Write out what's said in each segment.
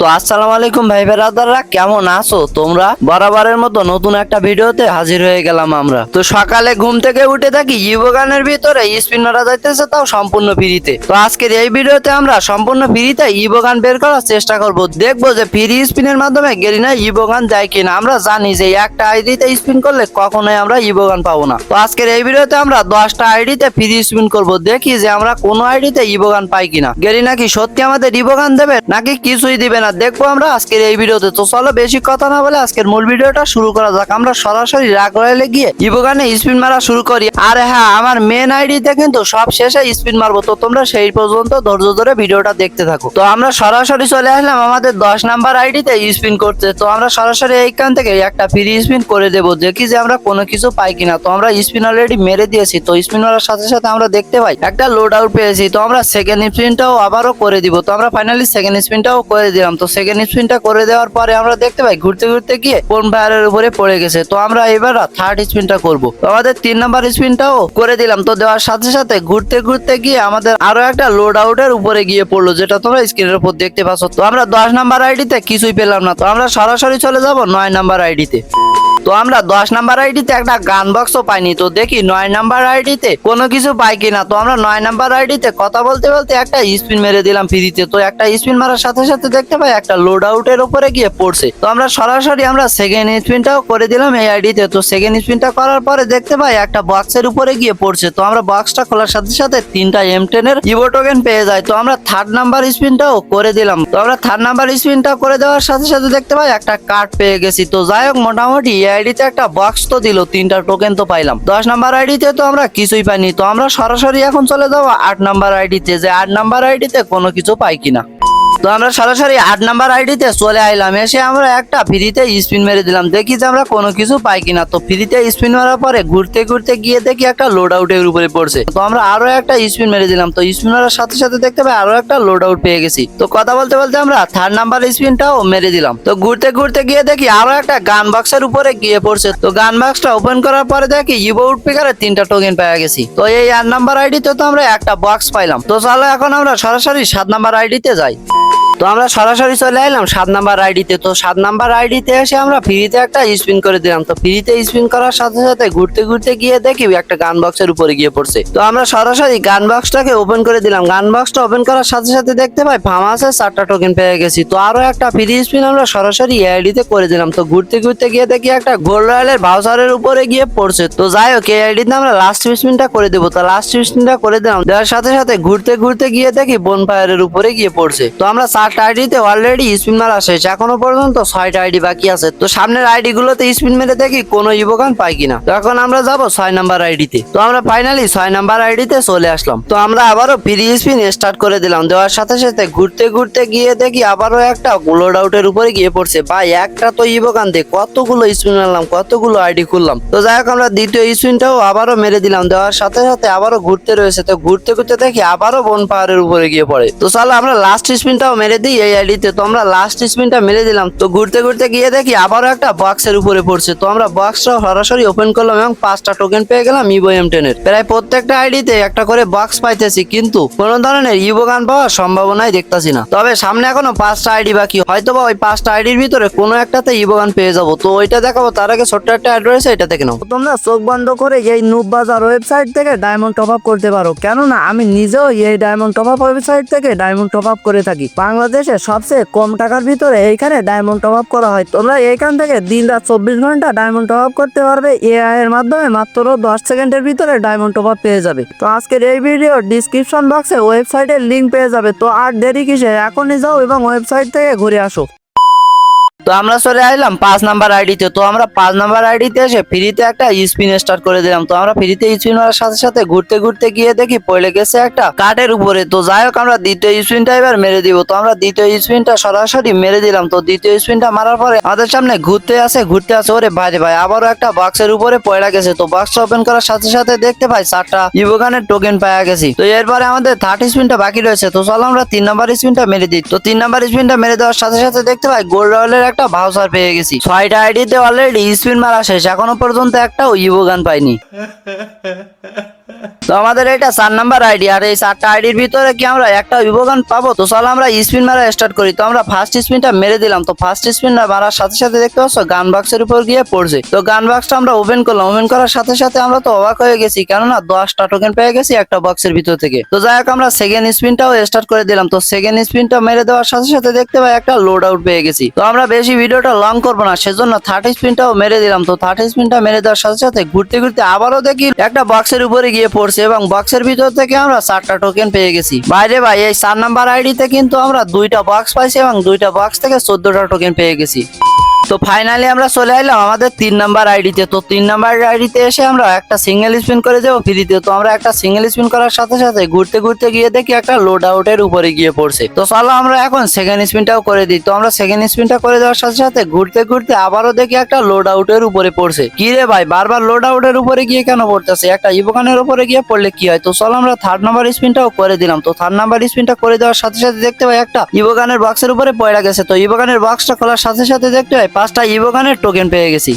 তো আসসালামু আলাইকুম ভাই বেরাদাররা, কেমন আছো তোমরা? বরাবরের মতো নতুন একটা ভিডিওতে হাজির হয়ে গেলাম আমরা। তো সকালে ঘুম থেকে উঠে থাকি ইবোগানের ভিতরে স্পিন মারা যাইতেছে তাও সম্পূর্ণ ফ্রিতে। তো আজকের এই ভিডিওতে আমরা সম্পূর্ণ ফ্রিতে ইবোগান বের করার চেষ্টা করব। দেখব যে ফ্রি স্পিনের মাধ্যমে গেলি গেরিনা ইবোগান যায় কিনা। আমরা জানি যে একটা আইডিতে স্পিন করলে কখনোই আমরা ইবোগান পাবো না। তো আজকের এই ভিডিওতে আমরা দশটা আইডিতে ফ্রি স্পিন করব। দেখি যে আমরা কোনো আইডিতে ইবোগান পাই কিনা। গেরিনা কি সত্যি আমাদের ইবোগান দেবে, নাকি কিছুই দিবে না? দেখব আমরা আজকের এই ভিডিওতে। তো চলো বেশি কথা না বলে আজকের মূল ভিডিওটা শুরু করা যাক। আমরা সরাসরি রাগ রয়েলে গিয়ে ইবোগানে স্পিন মারা শুরু করি। আর হ্যাঁ আমার মেন আইডিতে কিন্তু সব শেষে স্পিন মারবো। তো তোমরা সেই পর্যন্ত ধৈর্য ধরে ভিডিওটা দেখতে থাকো। তো আমরা সরাসরি চলে আসলাম আমাদের দশ নাম্বার আইডিতে স্পিন করতে। তো আমরা সরাসরি এইখান থেকে একটা ফ্রি স্পিন করে দেবো। দেখি যে আমরা কোনো কিছু পাই কিনা। তো আমরা স্পিন অলরেডি মেরে দিয়েছি। তো স্পিন মারার সাথে সাথে আমরা দেখতে পাই একটা লোড আউট পেয়েছি। তো আমরা সেকেন্ড স্পিনটাও আবারও করে দিব। তো আমরা ফাইনালি সেকেন্ড স্পিনটাও করে দিলাম। তো সেকেন্ড স্পিনটা করে দেওয়ার পরে আমরা দেখতে পাই, ঘুরতে ঘুরতে গিয়ে কোন ফায়ারের উপরে পড়ে গেছে। তো আমরা এবার থার্ড স্পিনটা করব। তো আমাদের তিন নাম্বার স্পিনটাও করে দিলাম। তো দেওয়ার সাথে সাথে ঘুরতে ঘুরতে গিয়ে আমাদের আরও একটা লোড আউটের উপরে গিয়ে পড়ল, যেটা তোমরা স্ক্রিনের উপর দেখতে পাচ্ছ। তো আমরা দশ নাম্বার আইডিতে কিছুই পেলাম না। তো আমরা সরাসরি চলে যাব নয় নাম্বার আইডিতে তো আমরা দশ নাম্বার আইডিতে একটা গান বক্সও পাইনি। তো দেখি নয় নাম্বার আইডিতে কোনো কিছু পাই কিনা। তো আমরা নয় নাম্বার আইডিতে কথা বলতে বলতে একটা স্পিন মেরে দিলাম ফ্রিতে তো একটা স্পিন মারার সাথে সাথে দেখতে পাই একটা লোড আউটের উপরে গিয়ে পড়ছে। তো আমরা সরাসরি আমরা সেকেন্ড স্পিনটাও করে দিলাম এই আইডিতে তো সেকেন্ড স্পিনটা করার পরে দেখতে পাই একটা বক্সের উপরে গিয়ে পড়ছে। তো আমরা বক্সটা খোলার সাথে সাথে তিনটা এম টেন এর ইভো টোকেন পেয়ে যাই। তো আমরা থার্ড নাম্বার স্পিনটাও করে দিলাম। তো আমরা থার্ড নাম্বার স্পিনটা করে দেওয়ার সাথে সাথে দেখতে পাই একটা কার্ড পেয়ে গেছি। তো যাই হোক, মোটামুটি এই আইডিতে একটা বক্স তো দিল, তিনটা টোকেন তো পাইলাম। দশ নাম্বার আইডিতে তো আমরা কিছুই পাইনি। তো আমরা সরাসরি এখন চলে যাব আট নাম্বার আইডিতে যে আট নাম্বার আইডিতে কোনো কিছু পাই কিনা। তো আমরা সরাসরি আট নাম্বার আইডিতে চলে আইলাম। এসে আমরা একটা ফ্রিতে স্পিন মেরে দিলাম। দেখি যে আমরা কোনো কিছু পাই কিনা। তো ফ্রিতে স্পিন মারার পরে ঘুরতে ঘুরতে গিয়ে দেখি একটা লোড আউটের উপরে পড়ছে। তো আমরা আরও একটা স্পিন মেরে দিলাম। তো স্পিন মারার সাথে সাথে দেখতে পাই আরও একটা লোড আউট পেয়ে গেছি। তো কথা বলতে বলতে আমরা থার্ড নাম্বার স্পিনটাও মেরে দিলাম। তো ঘুরতে ঘুরতে গিয়ে দেখি আরও একটা গান বক্সের উপরে গিয়ে পড়ছে। তো গান বক্সটা ওপেন করার পরে দেখি ইভো উড পিকারে তিনটা টোকেন পেয়ে গেছি। তো এই আট নাম্বার আইডিতে তো আমরা একটা বক্স পাইলাম। তো চলো এখন আমরা সরাসরি সাত নাম্বার আইডিতে যাই। তো আমরা সরাসরি চলে এলাম সাত নাম্বার আইডিতে। তো সাত নাম্বার আইডিতে এসে আমরা ফ্রিতে একটা স্পিন করে দিলাম। তো ফ্রিতে স্পিন করার সাথে সাথে ঘুরতে ঘুরতে গিয়ে দেখি একটা গান বক্সের উপরে গিয়ে পড়ছে। তো আমরা সরাসরি গান বক্সটাকে ওপেন করে দিলাম। গান বক্সটা ওপেন করার সাথে সাথে দেখতে পাই ফার্মাসে চারটা টোকেন পেয়ে গেছি। তো আরও একটা ফ্রি স্পিন আমরা সরাসরি আইডিতে করে দিলাম। তো ঘুরতে ঘুরতে গিয়ে দেখি একটা গোল্ড রয়্যালের ভাউচারের উপরে গিয়ে পড়ছে। তো যাই হোক এই আইডিতে আমরা লাস্ট স্পিনটা করে দেবো। তো লাস্ট স্পিনটা করে দিলাম। দেওয়ার সাথে সাথে ঘুরতে ঘুরতে গিয়ে দেখি বোন ফায়ারের উপরে গিয়ে পড়ছে। তো আমরা চারটা আইডিতে অলরেডি স্পিন মারা শেষ। এখনও পর্যন্ত ছয়টা আইডি বাকি আছে। তো সামনের আইডি গুলোতে স্পিন মেরে দেখি কোনো ইবোগান পাই কিনা। তো এখন আমরা যাব ছয় নাম্বার আইডিতে তো। আমরা ফাইনালি ছয় নাম্বার আইডিতে চলে আসলাম। তো আমরা আবারও ফ্রি স্পিন স্টার্ট করে দিলাম। দেওয়ার সাথে সাথে ঘুরতে ঘুরতে গিয়ে দেখি আবারও একটা লোড আউটের উপরে গিয়ে পড়ছে। ভাই, একটা তো ইবোগান দিয়ে কতগুলো স্পিন মারলাম কতগুলো আইডি খুললাম। তো যাই হোক, আমরা দ্বিতীয় স্পিনটাও আবারও মেরে দিলাম। দেওয়ার সাথে সাথে আবারও ঘুরতে রয়েছে। তো ঘুরতে ঘুরতে দেখি আবারও বন পাহাড়ের উপরে গিয়ে পড়ে। তো চলো, আমরা লাস্ট স্পিনটাও মেরে দিই, এই আইডিতে তো। আমরা লাস্ট স্পিনটা মেরে দিলাম। তো ঘুরতে ঘুরতে গিয়ে দেখি আবারও একটা বক্সের উপরে পড়ছে। তো আমরা বক্সটা সরাসরি ওপেন করলাম এবং পাঁচটা টোকেন পেয়ে গেলাম ইভো এম টেনের প্রায় প্রত্যেকটা আইডিতে একটা করে বক্স পাইতেছি, কিন্তু কোন ধরনের ইভো গান পাওয়ার সম্ভাবনাই দেখতাছি না। তবে সামনে এখনও পাঁচটা আইডি বাকি। হয়তো বা ওই পাঁচটা আইডির ভিতরে কোনো একটাতে ইভো গান পেয়ে যাব। তো ওইটা দেখাবো, তার আগে ছোট্ট একটা অ্যাড রয়েছে, এটা দেখে নাও। তোমরা চোখ বন্ধ করে এই নুব বাজার ওয়েবসাইট থেকে ডায়মন্ড টপ আপ করতে পারো। কেননা আমি নিজেও এই ডায়মন্ড টপ আপ ওয়েবসাইট থেকে ডায়মন্ড টপ আপ করে থাকি। বাংলাদেশে সবচেয়ে কম টাকার ভিতরে এইখানে ডায়মন্ড টপ আপ করা হয়। তোমরা এইখান থেকে দিন রাত চব্বিশ ঘণ্টা ডায়মন্ড টপ আপ করতে পারবে। এআই এর মাধ্যমে মাত্র দশ সেকেন্ডের ভিতরে ডায়মন্ড টপ আপ পেয়ে যাবে। তো আজকের এই ভিডিও ডিসক্রিপশন বক্সে ওয়েবসাইটের লিঙ্ক পেয়ে যাবে। তো আর দেরি কিসে? এখনই যাও এবং ওয়েবসাইট থেকে ঘুরে আসো। তো আমরা চলে আসলাম পাঁচ নাম্বার আইডিতে। তো আমরা পাঁচ নাম্বার আইডিতে এসে ফ্রিতে একটা স্পিন স্টার্ট করে দিলাম। তো আমরা ফ্রিতে স্পিন মারার সাথে সাথে ঘুরতে ঘুরতে গিয়ে দেখি পড়ে গেছে একটা কাঠের উপরে। তো যাই হোক, আমরা দ্বিতীয় স্পিনটা এবার মেরে দিব। তো আমরা দ্বিতীয় স্পিনটা সরাসরি মেরে দিলাম। তো দ্বিতীয় স্পিনটা মারার পরে আমাদের সামনে ঘুরতে আসে ঘুরতে আসে, ওরে ভাই ভাই, আবারও একটা বাক্সের উপরে পড়ে গেছে। তো বাক্স ওপেন করার সাথে সাথে দেখতে পাই চারটা ইবোগানের টোকেন পাওয়া গেছি। তো এরপরে আমাদের থার্ড স্পিনটা বাকি রয়েছে। তো চলো আমরা তিন নাম্বার স্পিনটা মেরে দিই। তো তিন নাম্বার স্পিনটা মেরে দেওয়ার সাথে সাথে দেখতে পাই গোল্ড রয়্যালের একটা ভাউচার পেয়ে গেছি। ছয়টা আইডিতে অলরেডি স্পিন মারা শেষ, এখনও পর্যন্ত একটাও ইভো গান পাইনি। তো আমাদের এটা চার নাম্বার আইডি, আর এই চারটা আইডির ভিতরে কি আমরা একটা বিভোগান পাবো? তো চলো আমরা স্পিন মারা স্টার্ট করি। তো আমরা ফার্স্ট স্পিনটা মেরে দিলাম। তো ফার্স্ট স্পিন মারার সাথে সাথে দেখতে পাচ্ছ গান বক্সের উপর গিয়ে পড়ছে। তো গান বক্সটা আমরা ওপেন করলাম। ওপেন করার সাথে সাথে আমরা তো অবাক হয়ে গেছি। কেননা দশটা টোকেন পেয়ে গেছি একটা বক্সের ভিতর থেকে। তো যাই হোক, আমরা সেকেন্ড স্পিনটাও স্টার্ট করে দিলাম। তো সেকেন্ড স্পিনটা মেরে দেওয়ার সাথে সাথে দেখতে পাই একটা লোড আউট পেয়ে গেছি। তো আমরা বেশি ভিডিওটা লং করব না, সেজন্য থার্ড স্পিনটাও মেরে দিলাম। তো থার্ড স্পিনটা মেরে দেওয়ার সাথে সাথে ঘুরতে ঘুরতে আবারও দেখি একটা বক্সের উপরে গিয়ে পড়ছে এবং বক্সের ভিতর থেকে আমরা চারটা টোকেন পেয়ে গেছি। বাইরে ভাই, এই চার নাম্বার আইডিতে কিন্তু আমরা দুইটা বক্স পাইছি এবং দুইটা বক্স থেকে চোদ্দটা টোকেন পেয়ে গেছি। তো ফাইনালি আমরা চলে এলাম আমাদের তিন নাম্বার আইডিতে তো। তিন নাম্বার আইডিতে এসে আমরা একটা সিঙ্গেল স্পিন করে যাব ফ্রিতে। তো আমরা একটা সিঙ্গেল স্পিন করার সাথে সাথে ঘুরতে ঘুরতে গিয়ে দেখি একটা লোড আউটের উপরে গিয়ে পড়ছে। তো চলো আমরা এখন সেকেন্ড স্পিনটাও করে দিই। তো আমরা সেকেন্ড স্পিনটা করে দেওয়ার সাথে সাথে ঘুরতে ঘুরতে আবারও দেখি একটা লোড আউটের উপরে পড়ছে। কি রে ভাই, বারবার লোড আউটের উপরে গিয়ে কেন পড়তেছে? একটা ইবোকানের উপরে গিয়ে পড়লে কি হয়? তো চলো আমরা থার্ড নাম্বার স্পিনটাও করে দিলাম। তো থার্ড নাম্বার স্পিনটা করে দেওয়ার সাথে সাথে দেখতে পাই একটা ইবোগানের বক্সের উপরে পড়ে গেছে। তো ইবোগানের বক্সটা খোলার সাথে সাথে দেখতে পাই পাঁচটা ইবোগানের টোকেন পেয়ে গেছি।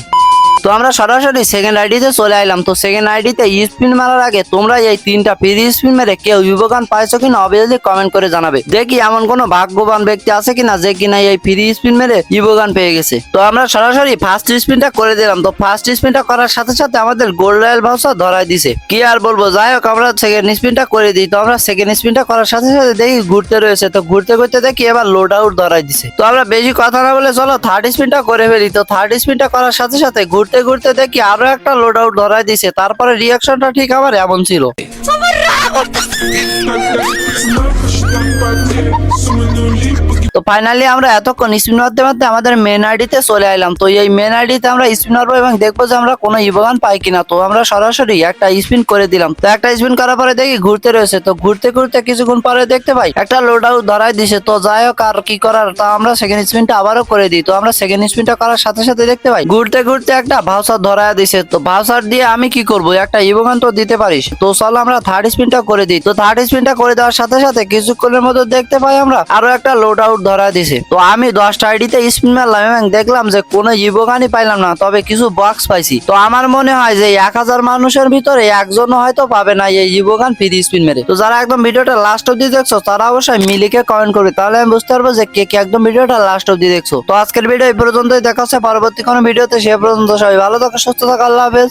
তো আমরা সরাসরি সেকেন্ড আইডিতে চলে আইলাম। তো সেকেন্ড আইডিতে স্পিন মারার আগে তোমরা এই তিনটা ফ্রি স্পিন মেরে কেউ ইবোগান পাইছো কিনা অবভিয়াসলি কমেন্ট করে জানাবে। দেখি এমন কোনো ভাগ্যবান ব্যক্তি আছে কিনা যে কিনা এই ফ্রি স্পিন মেরে ইবোগান পেয়ে গেছে। তো আমরা সরাসরি ফার্স্ট স্পিনটা করে দিলাম। তো ফার্স্ট স্পিনটা করার সাথে সাথে আমাদের গোল্ড রয়্যাল ভাউচার ধরাই দিছে। কি আর বলব? যাই হোক, আমরা সেকেন্ড স্পিনটা করে দিই। তো আমরা সেকেন্ড স্পিনটা করার সাথে সাথে দেখি ঘুরতে রয়েছে। তো ঘুরতে ঘুরতে দেখি এবার লোড আউট ধরাই দিছে। তো আমরা বেশি কথা না বলে চলো থার্ড স্পিনটা করে ফেলি। তো থার্ড স্পিনটা করার সাথে সাথে ঘুরতে ঘুরতে ঘুরতে দেখি আরও একটা লোড আউট ধরাই দিছে। তারপরে রিয়াকশনটা ঠিক আমার এমন ছিল। তো ফাইনালি আমরা এতক্ষণ স্পিন মারতে মারতে আমাদের মেন আইডিতে চলে আইলাম। তো এই মেন আইডিতে আমরা স্পিন মারবো এবং দেখব যে আমরা কোনো ইবোগান পাই কিনা। তো আমরা সরাসরি একটা স্পিন করে দিলাম। তো একটা স্পিন করার পরে দেখি ঘুরতে রয়েছে। তো ঘুরতে ঘুরতে কিছুক্ষণ পরে দেখতে পাই একটা লোড আউট ধরাই দিছে। তো যাই হোক, আর কি করার? তা আমরা সেকেন্ড স্পিনটা আবারও করে দিই। তো আমরা সেকেন্ড স্পিনটা করার সাথে সাথে দেখতে পাই ঘুরতে ঘুরতে একটা ভাউসার ধরায় দিছে। তো ভাউসার দিয়ে আমি কি করব? একটা ইবোগান তো দিতে পারিস। তো চলো আমরা থার্ড স্পিনটা করে দিই। তো থার্ড স্পিনটা করে দেওয়ার সাথে সাথে কিছুক্ষণের মধ্যে দেখতে পাই আমরা আরও একটা লোড আউট ধরা দিছে। তো আমি দশটা আইডিতে স্পিন মারলাম এবং দেখলাম যে কোনো ইবোগানই পাইলাম না, তবে কিছু বক্স পাইছি। তো আমার মনে হয় যে এক হাজার মানুষের ভিতরে একজনও হয়তো পাবে না এই ইবোগান ফ্রি স্পিন মেরে। তো যারা একদম ভিডিওটা লাস্ট অব্দি দেখছ, তারা অবশ্যই মিলিকে কমেন্ট করবে, তাহলে আমি বুঝতে পারব যে কে কে একদম ভিডিওটা লাস্ট অব্দি দেখছ। তো আজকের ভিডিও এই পর্যন্তই, দেখা হচ্ছে পরবর্তী কোনো ভিডিওতে সে পর্যন্ত সবাই ভালো থাকো, সুস্থ থাকো, আল্লাহ হাফেজ।